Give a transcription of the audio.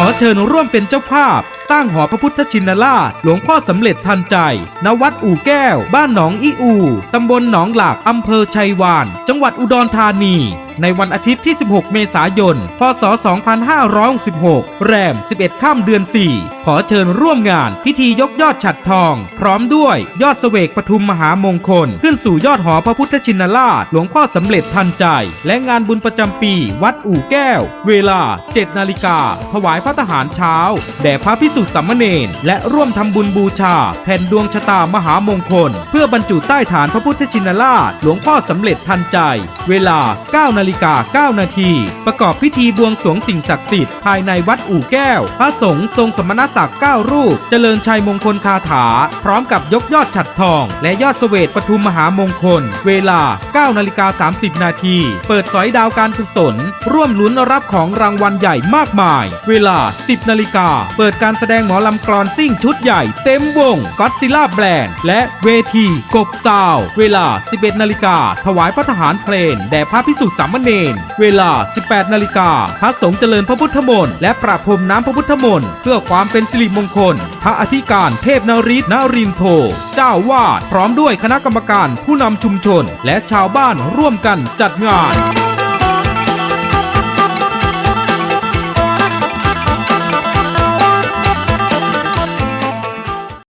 ขอเชิญร่วมเป็นเจ้าภาพ สร้างหอพระพุทธชินราช หลวงพ่อสำเร็จทันใจ ณ วัดอู่แก้ว บ้านหนองอีอูตำบลหนองหลากอำเภอชัยวาน จังหวัดอุดรธานี ในวันอาทิตย์ที่ 16 เมษายน พศ 2566 แรม 11 ข้ามเดือน 4 ขอเชิญร่วมงานพิธียกยอดฉัดทอง พร้อมด้วยยอดเสวกปทุมมหามงคล ขึ้นสู่ยอดหอพระพุทธชินราช หลวงพ่อสำเร็จทันใจ และงานบุญประจำปี วัดอู่แก้ว เวลา 7 นาฬิกาถวายพระทหารเช้าแด่พระพิสุสัมมเนนและร่วมทำบุญบูชา แผ่นดวงชะตามหามงคล เพื่อบรรจุใต้ฐานพระพุทธชินราช หลวงพ่อสำเร็จทันใจ เวลา 9 นาฬิกา 9 นาทีประกอบพิธีบวงสรวงสิ่งศักดิ์สิทธิ์ภายในวัดอู่แก้ว พระสงฆ์ทรงสมณศักดิ์9รูป เจริญชัยมงคลคาถา พร้อมกับยกยอดฉัดทอง และยอดเสวตปทุมมหามงคล เวลา 9 นาฬิกา 30 นาทีเปิดสอยดาวการกุศล ร่วมลุ้นรับของรางวัลใหญ่มากมาย เวลา 10 นาฬิกาเปิดการแสดงหมอลำกรอนซิ่งชุดใหญ่เต็มวงก็อดซิล่าแบรนด์และเวทีกบซาว เวลา 11 นาฬิกา ถวายพระทหารเพลงแด่พระพิสุทธิสามเณรเวลา 18 นาฬิกา พระสงฆ์เจริญพระพุทธมนต์และประพรมน้ำพระพุทธมนต์เพื่อความเป็นสิริมงคล พระอธิการเทพนริศนารินโท เจ้าวาดพร้อมด้วยคณะกรรมการผู้นำชุมชน และชาวบ้านร่วมกันจัดงาน